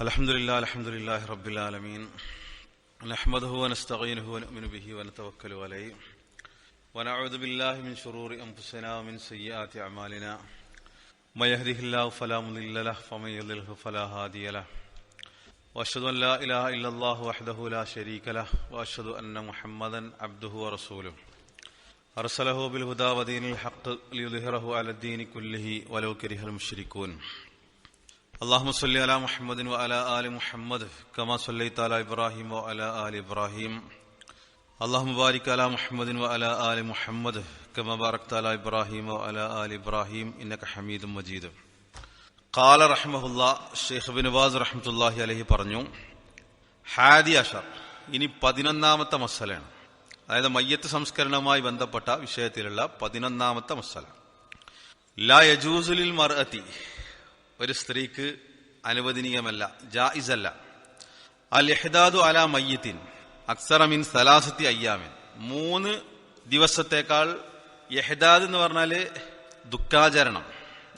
الحمد لله الحمد لله رب العالمين. نحمده ونستعينه ونؤمن به ونتوكل عليه. ونعوذ بالله من شرور أنفسنا ومن سيئات أعمالنا. من يهده الله فلا مضل له ومن يضلله فلا هادي له. وأشهد أن لا إله إلا الله وحده لا شريك له وأشهد أن محمدا عبده ورسوله. أرسله بالهدى ودين الحق ليظهره على الدين كله ولو كره المشركون. اللهم صل على محمد وعلى آل محمد كما صليت على إبراهيم وعلى آل إبراهيم اللهم بارك على محمد وعلى آل محمد كما باركت على إبراهيم وعلى آل إبراهيم إنك حميد مجيد قال رحمه الله الشيخ بن باز رحمة الله عليه പറഞ്ഞു ഹാദി അഷർ ഇനി പതിനൊന്നാമത്തെ മസലയാണ് അതായത് മയ്യത്ത് സംസ്കരണവുമായി ബന്ധപ്പെട്ട വിഷയത്തിലുള്ള പതിനൊന്നാമത്തെ മസല ലാ യജൂസുലിൽ മർഅത്തി ഒരു സ്ത്രീക്ക് അനുവദനീയമല്ല ജായിസല്ല. അൽ അല മയ്യത്തിൻ അക്സറമിൻ സലാസത്തി അയ്യാമിൻ. മൂന്ന് ദിവസത്തേക്കാൾ യഹദാദ് എന്ന് പറഞ്ഞാൽ ദുഃഖാചരണം.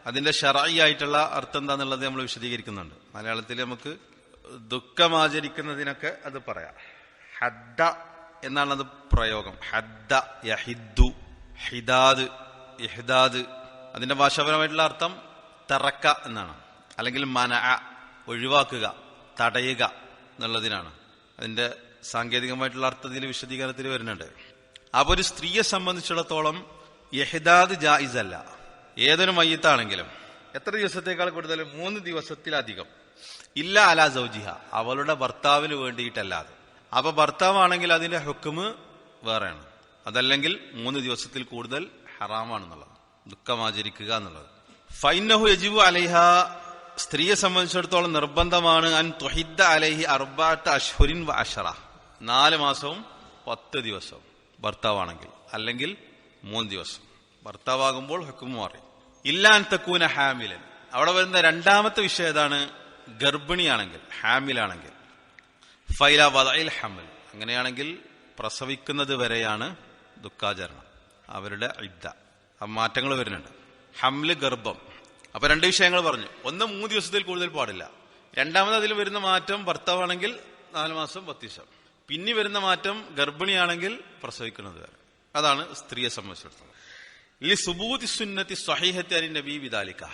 അതിന്റെ ഷറായിയായിട്ടുള്ള അർത്ഥം എന്താന്നുള്ളത് നമ്മൾ വിശദീകരിക്കുന്നുണ്ട്. മലയാളത്തിൽ നമുക്ക് ദുഃഖമാചരിക്കുന്നതിനൊക്കെ അത് പറയാം. ഹദ്ദ എന്നാണ് അത് പ്രയോഗം. ഹദ്ദ യഹിദ്ദു ഹിദാദ് ഇഹ്ദാദ്. അതിന്റെ ഭാഷാപരമായിട്ടുള്ള അർത്ഥം തറക്ക എന്നാണ്. അല്ലെങ്കിൽ മന ഒഴിവാക്കുക തടയുക എന്നുള്ളതിനാണ്. അതിന്റെ സാങ്കേതികമായിട്ടുള്ള അർത്ഥത്തിൽ വിശദീകരണത്തിൽ വരുന്നുണ്ട്. അപ്പൊ ഒരു സ്ത്രീയെ സംബന്ധിച്ചിടത്തോളം യഹിദാദ് ജായിസ് അല്ല ഏതൊരു മയ്യത്താണെങ്കിലും എത്ര ദിവസത്തേക്കാൾ കൂടുതൽ? മൂന്ന് ദിവസത്തിലധികം. ഇല്ല അല സൗജിഹ. അവളുടെ ഭർത്താവിന് വേണ്ടിയിട്ടല്ലാതെ. അപ്പൊ ഭർത്താവാണെങ്കിൽ അതിന്റെ ഹുക്കുമ് വേറെയാണ്. അതല്ലെങ്കിൽ മൂന്ന് ദിവസത്തിൽ കൂടുതൽ ഹറാമാണെന്നുള്ളത്. ദുഃഖമാചരിക്കുക എന്നുള്ളത്. ഫൈനഹു യജിബു അലൈഹ സ്ത്രീയെ സംബന്ധിച്ചിടത്തോളം നിർബന്ധമാണ്. അൻ തുഹിദ്ദ അലൈഹി അർബാട്ട് അഷ്ഹുരിൻ വ അഷറ. നാല് മാസവും പത്ത് ദിവസവും ഭർത്താവാണെങ്കിൽ അല്ലെങ്കിൽ മൂന്ന് ദിവസം. ഭർത്താവാകുമ്പോൾ ഹക്കും മാറി. ഇല്ലാൻ തക്കൂന ഹാമിലൻ. അവിടെ വരുന്ന രണ്ടാമത്തെ വിഷയം ഏതാണ്? ഗർഭിണിയാണെങ്കിൽ ഹാമിലാണെങ്കിൽ. ഫൈല വദയിൽ ഹമൽ. അങ്ങനെയാണെങ്കിൽ പ്രസവിക്കുന്നത് വരെയാണ് ദുഃഖാചരണം. അവരുടെ ഇദ്ദ. ആ മാറ്റങ്ങൾ വരുന്നുണ്ട്. ഹംൽ ഗർഭം. അപ്പൊ രണ്ട് വിഷയങ്ങൾ പറഞ്ഞു. ഒന്ന് മൂന്ന് ദിവസത്തിൽ കൂടുതൽ പാടില്ല. രണ്ടാമത് അതിൽ വരുന്ന മാറ്റം ഭർത്താവാണെങ്കിൽ നാല് മാസം പത്ത് ദിവസം പിന്നെ വരുന്ന മാറ്റം ഗർഭിണിയാണെങ്കിൽ പ്രസവിക്കുന്നത് വരെ. അതാണ് സ്ത്രീയെ സംബന്ധിച്ചിടത്തോളം. ഈ സുബൂതി സുന്നത്തി സ്വഹീഹത്തി അലി നബി വിദാലിക്ക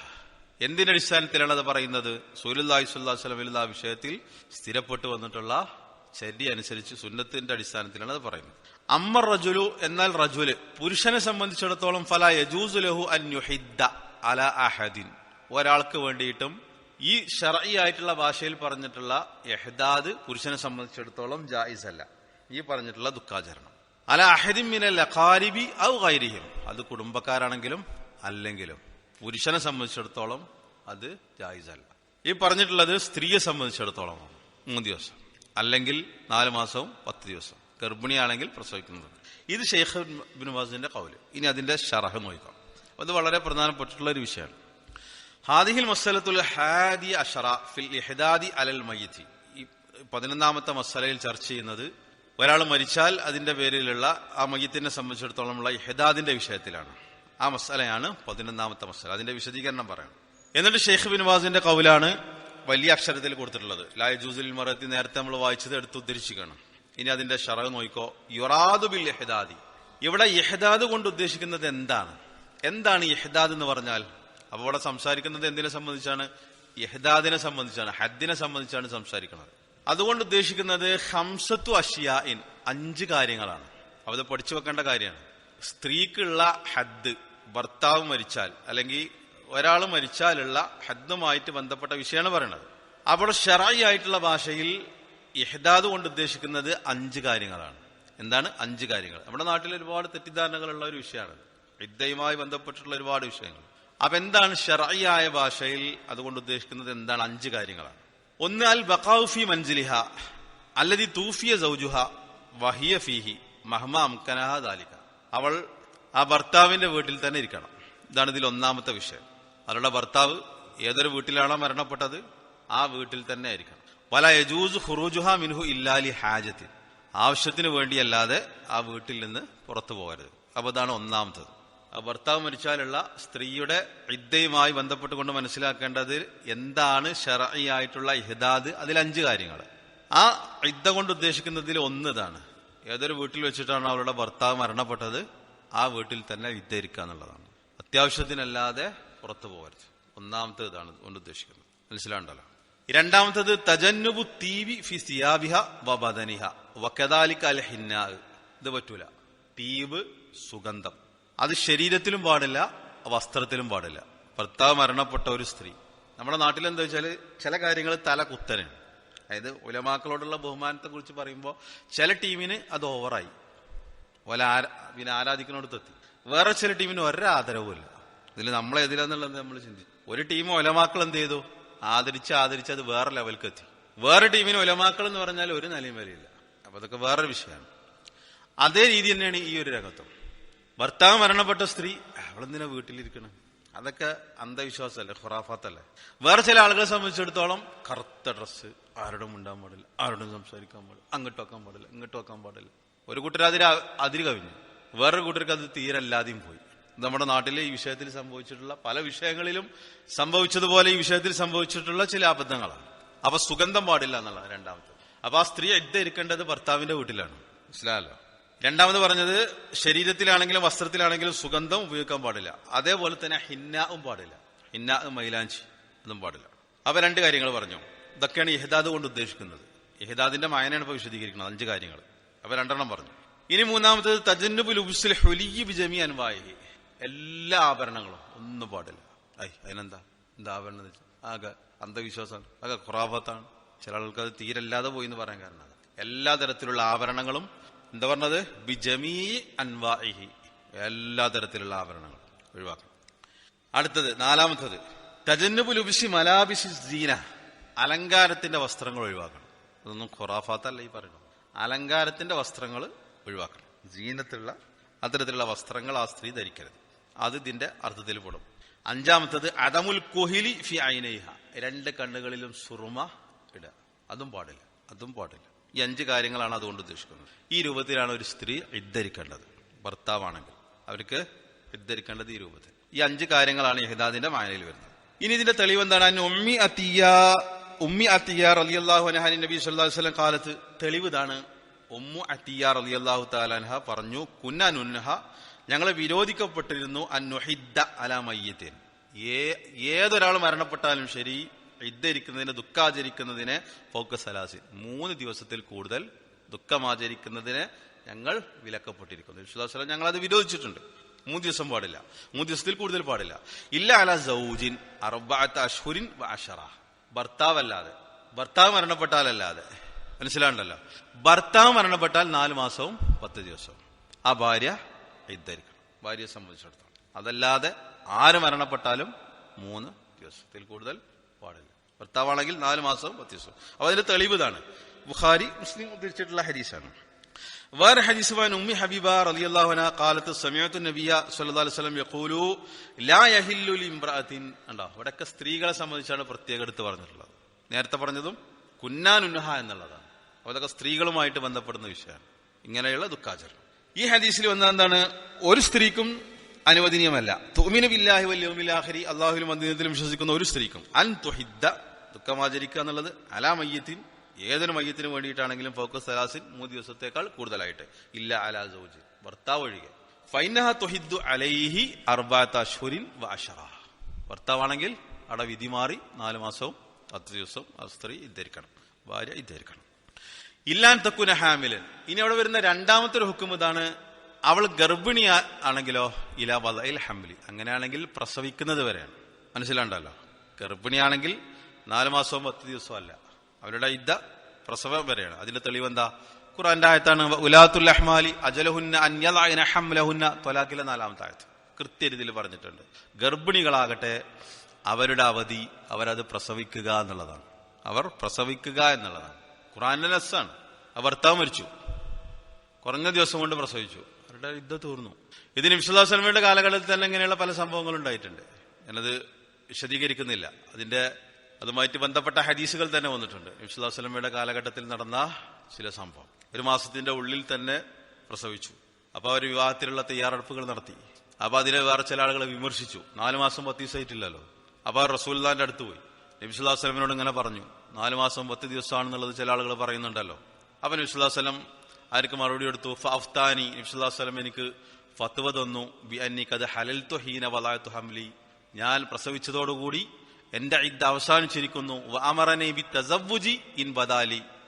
എന്തിന്റെ അടിസ്ഥാനത്തിലാണ് അത് പറയുന്നത്? സൂലുല്ലാഹി സ്വല്ലാ സ്വലമിൽ ആ വിഷയത്തിൽ സ്ഥിരപ്പെട്ടു വന്നിട്ടുള്ള ചര്യ അനുസരിച്ച് സുന്നത്തിന്റെ അടിസ്ഥാനത്തിലാണ് അത് പറയുന്നത്. അമ്മർ റജുലു എന്നാൽ റജുൽ. പുരുഷനെ സംബന്ധിച്ചിടത്തോളം ഫല യജൂസു ലഹു അൻ യുഹിദ്ദ അല അഹദിൻ. ഒരാൾക്ക് വേണ്ടിയിട്ടും ഈ ഷറഈ ആയിട്ടുള്ള ഭാഷയിൽ പറഞ്ഞിട്ടുള്ള എഹ്ദാദ് പുരുഷനെ സംബന്ധിച്ചിടത്തോളം ജായിസ് അല്ല ഈ പറഞ്ഞിട്ടുള്ള ദുഃഖാചരണം. അല അഹദിൻ മിനൽ അഖാരിബി ഔ ഗൈരിഹിം. അത് കുടുംബക്കാരാണെങ്കിലും അല്ലെങ്കിലും പുരുഷനെ സംബന്ധിച്ചിടത്തോളം അത് ജായിസ് അല്ല ഈ പറഞ്ഞിട്ടുള്ളത് സ്ത്രീയെ സംബന്ധിച്ചിടത്തോളം മൂന്ന് ദിവസം. അല്ലെങ്കിൽ നാല് മാസവും പത്ത് ദിവസം. ഗർഭിണിയാണെങ്കിൽ പ്രസവിക്കുന്നത്. ഇത് ഷെയ്ഖ് ബിൻ വാസിന്റെ കൗൽ ഇനി അതിന്റെ ഷറഹ് നോക്കാം. അത് വളരെ പ്രധാനപ്പെട്ടിട്ടുള്ള ഒരു വിഷയമാണ്. ഹാദിഹിൽ മസലത്തുൽ ഹാദി അഷറ ഫിൽ ഇഹദാദി അലൽ മയ്യത്തി. ഈ പതിനൊന്നാമത്തെ മസലയിൽ ചർച്ച ചെയ്യുന്നത് ഒരാൾ മരിച്ചാൽ അതിന്റെ പേരിലുള്ള ആ മയ്യത്തിനെ സംബന്ധിച്ചിടത്തോളമുള്ള ഇഹദാദിന്റെ വിഷയത്തിലാണ്. ആ മസലയാണ് പതിനൊന്നാമത്തെ മസല അതിന്റെ വിശദീകരണം പറയണം എന്നിട്ട് ഷെയ്ഖ് ബിൻ വാസിന്റെ കൗലാണ് വലിയ അക്ഷരത്തിൽ കൊടുത്തിട്ടുള്ളത്. ലായ ജൂസിൽ മറത്തി നേരത്തെ നമ്മൾ വായിച്ചത് എടുത്ത് ഉദ്ധരിച്ചിരിക്കണം ഇനി അതിന്റെ ഷറവ് നോക്കിക്കോ യുറാദു ബിൽ ഇഹ്ദാദി. ഇവിടെ യഹദാദ് കൊണ്ട് ഉദ്ദേശിക്കുന്നത് എന്താണ്? എന്താണ് യഹദാദ് എന്ന് പറഞ്ഞാൽ? അപ്പോൾ ഇവിടെ സംസാരിക്കുന്നത് എന്തിനെ സംബന്ധിച്ചാണ്? യഹദാദിനെ സംബന്ധിച്ചാണ് ഹദ്ദിനെ സംബന്ധിച്ചാണ് സംസാരിക്കുന്നത്. അതുകൊണ്ട് ഉദ്ദേശിക്കുന്നത് ഹംസത്തു ഇൻ അഞ്ച് കാര്യങ്ങളാണ്. അത് പഠിച്ചു വെക്കേണ്ട കാര്യമാണ്. സ്ത്രീക്കുള്ള ഹദ്ദ് ഭർത്താവ് മരിച്ചാൽ അല്ലെങ്കിൽ ഒരാൾ മരിച്ചാലുള്ള ഹദ്ദുമായിട്ട് ബന്ധപ്പെട്ട വിഷയമാണ് പറയുന്നത്. അവിടെ ഷെറായി ആയിട്ടുള്ള ഭാഷയിൽ ഇഹ്ദാദ് കൊണ്ട് ഉദ്ദേശിക്കുന്നത് അഞ്ച് കാര്യങ്ങളാണ്. എന്താണ്? അഞ്ച് കാര്യങ്ങൾ. നമ്മുടെ നാട്ടിൽ ഒരുപാട് തെറ്റിദ്ധാരണകളുള്ള ഒരു വിഷയമാണ്. വിദ്യയുമായി ബന്ധപ്പെട്ടിട്ടുള്ള ഒരുപാട് വിഷയങ്ങൾ. അപ്പൊ എന്താണ് ഷെറായിയായ ഭാഷയിൽ അതുകൊണ്ട് ഉദ്ദേശിക്കുന്നത്? എന്താണ്? അഞ്ച് കാര്യങ്ങളാണ്. ഒന്ന് അൽ ബഖൌഫി മഞ്ജലിഹ അല്ലതി തൂഫിയ സൗജുഹ വഹിയ ഫീഹി മഹ്മ അംകനഹ ദാലിക. അവൾ ആ ഭർത്താവിന്റെ വീട്ടിൽ തന്നെ ഇരിക്കണം. ഇതാണ് ഇതിൽ ഒന്നാമത്തെ വിഷയം. അവരുടെ ഭർത്താവ് ഏതൊരു വീട്ടിലാണോ മരണപ്പെട്ടത്? ആ വീട്ടിൽ തന്നെ ആയിരിക്കണം. വല യജൂസ് ഹുറൂജുഹ മിൻഹു ഇല്ലാലി ഹാജത്തിൻ ആവശ്യത്തിന് വേണ്ടിയല്ലാതെ ആ വീട്ടിൽ നിന്ന് പുറത്തു പോകരുത്. അപ്പൊ അതാണ് ഒന്നാമത്തത്. ഭർത്താവ് മരിച്ചാലുള്ള സ്ത്രീയുടെ ഇദ്ദയുമായി ബന്ധപ്പെട്ടുകൊണ്ട് മനസ്സിലാക്കേണ്ടത് എന്താണ് ഷറയായിട്ടുള്ള ഇഹ്ദാദ് അതിൽ അഞ്ച് കാര്യങ്ങൾ. ആ ഇദ്ദ കൊണ്ട് ഉദ്ദേശിക്കുന്നതിൽ ഒന്ന് ഇതാണ് ഏതൊരു വീട്ടിൽ വെച്ചിട്ടാണ് അവരുടെ ഭർത്താവ് മരണപ്പെട്ടത്? ആ വീട്ടിൽ തന്നെ ഇദ്ദ എന്നുള്ളതാണ്. അത്യാവശ്യത്തിനല്ലാതെ പുറത്തു പോകരുത്. ഒന്നാമത്തെ ഇതാണ് കൊണ്ട് ഉദ്ദേശിക്കുന്നത്. മനസ്സിലാണ്ടല്ലോ? രണ്ടാമത്തത് തജന്നുബു തീവി ഫി സിയാബിഹ വബദനിഹ വക്കദാലിക്ക അൽ ഹിന്നാ ഇത് പറ്റൂല. തീവ് സുഗന്ധം. അത് ശരീരത്തിലും പാടില്ല വസ്ത്രത്തിലും പാടില്ല. ഭർത്താവ് മരണപ്പെട്ട ഒരു സ്ത്രീ. നമ്മുടെ നാട്ടിൽ എന്താ വെച്ചാൽ ചില കാര്യങ്ങൾ തല കുത്തനാണ് അതായത് ഉലമാക്കളോടുള്ള ബഹുമാനത്തെ കുറിച്ച് പറയുമ്പോൾ ചില ടീമിന് അത് ഓവറായി. ഓല പിന്നെ ആരാധിക്കുന്നിടത്തെത്തി വേറെ ചില ടീമിന് ഒരാദരവുമില്ല. ഇതിൽ നമ്മൾ എതിരാന്നുള്ളത് നമ്മൾ ചിന്തിച്ചു ഒരു ടീം ഒലമാക്കൾ എന്ത് ചെയ്തു? ആദരിച്ച് ആദരിച്ച് അത് വേറെ ലെവൽക്ക് എത്തി. വേറെ ടീമിന് ഒലമാക്കൾ എന്ന് പറഞ്ഞാൽ ഒരു നിലയും വരില്ല അപ്പൊ അതൊക്കെ വേറൊരു വിഷയമാണ്. അതേ രീതി തന്നെയാണ് ഈ ഒരു രംഗത്തും. ഭർത്താവ് മരണപ്പെട്ട സ്ത്രീ അവളെന്തിനാ വീട്ടിലിരിക്കണം? അതൊക്കെ അന്ധവിശ്വാസമല്ലേ ഖുറാഫാത്തല്ലേ? വേറെ ചില ആളുകളെ സംബന്ധിച്ചിടത്തോളം കറുത്ത ഡ്രസ്സ് ആരോടും ഉണ്ടാൻ പാടില്ല ആരോടും സംസാരിക്കാൻ പാടില്ല അങ്ങോട്ട് വെക്കാൻ പാടില്ല ഇങ്ങോട്ട് വെക്കാൻ പാടില്ല. ഒരു കൂട്ടർ അതിന് അതിര് കവിഞ്ഞു. വേറൊരു കൂട്ടർക്ക് അത് തീരല്ലാതെയും പോയി. നമ്മുടെ നാട്ടിലെ ഈ വിഷയത്തിൽ സംഭവിച്ചിട്ടുള്ള പല വിഷയങ്ങളിലും സംഭവിച്ചതുപോലെ ഈ വിഷയത്തിൽ സംഭവിച്ചിട്ടുള്ള ചില അബദ്ധങ്ങളാണ്. അപ്പൊ സുഗന്ധം പാടില്ല എന്നുള്ളത് രണ്ടാമത്തെ. അപ്പൊ ആ സ്ത്രീ എഗ്ദ ഇരിക്കേണ്ടത് ഭർത്താവിന്റെ വീട്ടിലാണ്. മനസ്സിലായല്ലോ? രണ്ടാമത് പറഞ്ഞത് ശരീരത്തിലാണെങ്കിലും വസ്ത്രത്തിലാണെങ്കിലും സുഗന്ധം ഉപയോഗിക്കാൻ പാടില്ല. അതേപോലെ തന്നെ ഹിന്നാവും പാടില്ല. ഹിന്ന മൈലാഞ്ചി ഒന്നും പാടില്ല. അപ്പൊ രണ്ട് കാര്യങ്ങൾ പറഞ്ഞു. ഇതൊക്കെയാണ് ഇഹദാദ് കൊണ്ട് ഉദ്ദേശിക്കുന്നത്. ഇഹദാദിന്റെ മായനാണ് ഇപ്പൊ വിശദീകരിക്കുന്നത്. അഞ്ച് കാര്യങ്ങൾ അപ്പൊ രണ്ടെണ്ണം പറഞ്ഞു. ഇനി മൂന്നാമത്തത് തജന്നുബുൽ ഉബ്സുൽ ഹുലി ബിജമി അൻവായി എല്ലാ ആഭരണങ്ങളും ഒന്നും പാടില്ല. ഐ അതിനെന്താ? എന്താ ആഭരണം എന്ന് വെച്ചാൽ ആകെ അന്ധവിശ്വാസമാണ് ആകെ ഖുറാഫത്താണ്. ചില ആൾക്ക് അത് തീരല്ലാതെ പോയി എന്ന് പറയാൻ കാരണം എല്ലാ തരത്തിലുള്ള ആഭരണങ്ങളും എന്താ പറഞ്ഞത്? ബിജമീ അൻവാഹി എല്ലാ തരത്തിലുള്ള ആഭരണങ്ങളും ഒഴിവാക്കണം. അടുത്തത് നാലാമത്തത് തജന്നുപുലുപിശി മലാബിസി സീന. അലങ്കാരത്തിന്റെ വസ്ത്രങ്ങൾ ഒഴിവാക്കണം. അതൊന്നും ഖുറാഫാത്തല്ല ഈ പറയുന്നു അലങ്കാരത്തിന്റെ വസ്ത്രങ്ങൾ ഒഴിവാക്കണം. ജീനത്തിലുള്ള അത്തരത്തിലുള്ള വസ്ത്രങ്ങൾ ആ സ്ത്രീ ധരിക്കരുത്. അത് ഇതിന്റെ അർത്ഥത്തിൽ പെടും. അഞ്ചാമത്തത് അദമുൽ കൊഹിലി ഫി ഐനൈഹ. രണ്ട് കണ്ണുകളിലും സുറുമ ഇടുക. അതും പാടില്ല. അതും പാടില്ല. ഈ അഞ്ച് കാര്യങ്ങളാണ് അതുകൊണ്ട് ഉദ്ദേശിക്കുന്നത്. ഈ രൂപത്തിലാണ് ഒരു സ്ത്രീ ഇദ്ധരിക്കേണ്ടത് ഭർത്താവാണെങ്കിൽ അവർക്ക് ഇദ്ധരിക്കേണ്ടത് ഈ രൂപത്തിൽ. ഈ അഞ്ച് കാര്യങ്ങളാണ് യഹിദാദിന്റെ മായനയിൽ വരുന്നത്. ഇനി ഇതിന്റെ തെളിവ് എന്താണ്? ഉമ്മി അത്തിയ ഉമ്മി അത്തിയാർ അലി അള്ളാഹു അനഹാനി നബി വസല്ലം കാലത്ത് തെളിവ് ഇതാണ്. ഉമ്മു അത്തിയാർ അലി അള്ളാഹു താലാൻഹ പറഞ്ഞു കുന്ന നുൻഹ ഞങ്ങൾ വിരോധിക്കപ്പെട്ടിരുന്നു അന്നുഹിദ്ദ അല ഏ ഏതൊരാൾ മരണപ്പെട്ടാലും ശരി ഇദ്ധരിക്കുന്നതിന് ദുഃഖാചരിക്കുന്നതിന് ഫോക്കസ് അലാസിൻ. മൂന്ന് ദിവസത്തിൽ കൂടുതൽ ദുഃഖമാചരിക്കുന്നതിന് ഞങ്ങൾ വിലക്കപ്പെട്ടിരിക്കുന്നു. വിശ്വാസം ഞങ്ങൾ അത് വിരോധിച്ചിട്ടുണ്ട്. മൂന്ന് ദിവസം പാടില്ല. മൂന്ന് ദിവസത്തിൽ കൂടുതൽ പാടില്ല. ഇല്ല അല സൗജിൻ അറബാത്ത അഷ്ഹുരിൻ അഷറ. ഭർത്താവല്ലാതെ ഭർത്താവ് മരണപ്പെട്ടാലല്ലാതെ മനസ്സിലാണ്ടല്ലോ? ഭർത്താവ് മരണപ്പെട്ടാൽ നാല് മാസവും പത്ത് ദിവസവും. ആ ഭാര്യ ഇദ്ധരിക്കണം ഭാര്യയെ സംബന്ധിച്ചിടത്തോളം. അതല്ലാതെ ആര് മരണപ്പെട്ടാലും മൂന്ന് ദിവസത്തിൽ കൂടുതൽ പാടില്ല. ഭർത്താവാണെങ്കിൽ നാല് മാസവും പത്ത് ദിവസവും. അപ്പൊ അതിന്റെ തെളിവ് ഇതാണ്. ബുഖാരി മുസ്ലിം ഉദ്ധരിച്ചിട്ടുള്ള ഹരീസാണ് വേറെ ഹദീസുവാൻ ഉമ്മി ഹബീബ റളിയല്ലാഹു അൻഹ കാലത്ത് സമയത്തു നബിയ സല്ലല്ലാഹു അലൈഹി വസല്ലം യഖൂലു ലാ യഹില്ലു ലിംറഅത്തിൻ ഉണ്ടോ ഇവിടെയൊക്കെ സ്ത്രീകളെ സംബന്ധിച്ചാണ് പ്രത്യേകം എടുത്ത് പറഞ്ഞിട്ടുള്ളത്. നേരത്തെ പറഞ്ഞതും കുന്നാനുന്നഹ എന്നുള്ളതാണ്. അതൊക്കെ സ്ത്രീകളുമായിട്ട് ബന്ധപ്പെടുന്ന വിഷയമാണ്. ഇങ്ങനെയുള്ള ദുഃഖാചരണം. ഈ ഹദീസിൽ വന്ന എന്താണ് ഒരു സ്ത്രീക്കും അനുവദനീയമല്ല. തുമിനു ബില്ലാഹി വല്യവുമില്ലാഹരി അള്ളാഹുലും അദ്ദേഹത്തിലും വിശ്വസിക്കുന്ന ഒരു സ്ത്രീക്കും. അൻ തുഹിദ്ദ ദുഃഖമാചരിക്കുക എന്നുള്ളത് അലാ മയ്യത്തിൻ ഏതൊരു മയ്യത്തിന് വേണ്ടിയിട്ടാണെങ്കിലും ഫോക്കസ് സലാസിൻ മൂന്ന് ദിവസത്തേക്കാൾ കൂടുതലായിട്ട്. ഇല്ല അലാ സൗജ് ഭർത്താവ് ഒഴികെ. ഫൈനഹ തുഹിദ്ദു അലൈഹി അർബാത്ത അഷ്ഹുരിൻ വാഷറ ഭർത്താവാണെങ്കിൽ അവിടെ വിധി മാറി നാല് മാസവും പത്ത് ദിവസവും ആ സ്ത്രീ ഇദ്ധരിക്കണം ഭാര്യ ഇദ്ധരിക്കണം. ഇല്ലാൻ തക്കുന ഹാമിലൻ. ഇനി അവിടെ വരുന്ന രണ്ടാമത്തെ ഒരു ഹുക്കും ഇതാണ് അവൾ ഗർഭിണി ആണെങ്കിലോ ഇല വലയിൽ ഹംലി. അങ്ങനെയാണെങ്കിൽ പ്രസവിക്കുന്നത് വരെയാണ്. മനസ്സിലാണ്ടല്ലോ? ഗർഭിണിയാണെങ്കിൽ നാല് മാസവും പത്ത് ദിവസവും അല്ല. അവരുടെ ഇദ്ദ പ്രസവം വരെയാണ്. അതിന്റെ തെളിവ് എന്താ? ഖുറാന്റെ ആയത്താണ് ഉലാത്തുൽ അഹ്മാലി അജലഹുന്ന അന്യലായന ഹംലഹുന്ന തൊലാക്കിലെ നാലാമത്തെ ആയത്ത്. കൃത്യരീതിയിൽ പറഞ്ഞിട്ടുണ്ട്. ഗർഭിണികളാകട്ടെ അവരുടെ അവധി അവരത് പ്രസവിക്കുക എന്നുള്ളതാണ്. അവർ പ്രസവിക്കുക എന്നുള്ളതാണ്. ഖുറാന്റെ നസ്സാണ് ആ ഭർത്താവ് മരിച്ചു. കുറഞ്ഞ ദിവസം കൊണ്ട് പ്രസവിച്ചു. അവരുടെ യുദ്ധം തീർന്നു. ഇതിന് വിശ്വദാസനമയുടെ കാലഘട്ടത്തിൽ തന്നെ ഇങ്ങനെയുള്ള പല സംഭവങ്ങളും ഉണ്ടായിട്ടുണ്ട്. ഞാനത് വിശദീകരിക്കുന്നില്ല. അതിന്റെ അതുമായിട്ട് ബന്ധപ്പെട്ട ഹദീസുകൾ തന്നെ വന്നിട്ടുണ്ട്. വിശ്വദാസനമയുടെ കാലഘട്ടത്തിൽ നടന്ന ചില സംഭവം. ഒരു മാസത്തിന്റെ ഉള്ളിൽ തന്നെ പ്രസവിച്ചു. അപ്പൊ അവർ വിവാഹത്തിലുള്ള തയ്യാറെടുപ്പുകൾ നടത്തി. അപ്പൊ അതിനെ വേറെ ചില ആളുകളെ വിമർശിച്ചു. നാലു മാസം പത്ത് ദിവസമായിട്ടില്ലല്ലോ. അപ്പൊ റസൂൽദാന്റെ അടുത്ത് പോയി. നബിസുല്ലാ വസ്ലമിനോട് ഇങ്ങനെ പറഞ്ഞു. നാല് മാസം പത്ത് ദിവസമാണെന്നുള്ളത് ചില ആളുകൾ പറയുന്നുണ്ടല്ലോ. അവൻ നബിസുല്ലാ വസ്ലം ആർക്ക് മറുപടി എടുത്തു ഫാഫ്താനി നബിസുല്ലാ വസ്ലം എനിക്ക് ഫത്വ തന്നു. ബി അന്നിക്കത് ഹലൽ ഹീന വലായത്തു ഹംലി. ഞാൻ പ്രസവിച്ചതോടുകൂടി എന്റെ ഇദ് അവസാനിച്ചിരിക്കുന്നു. ബി ഇൻ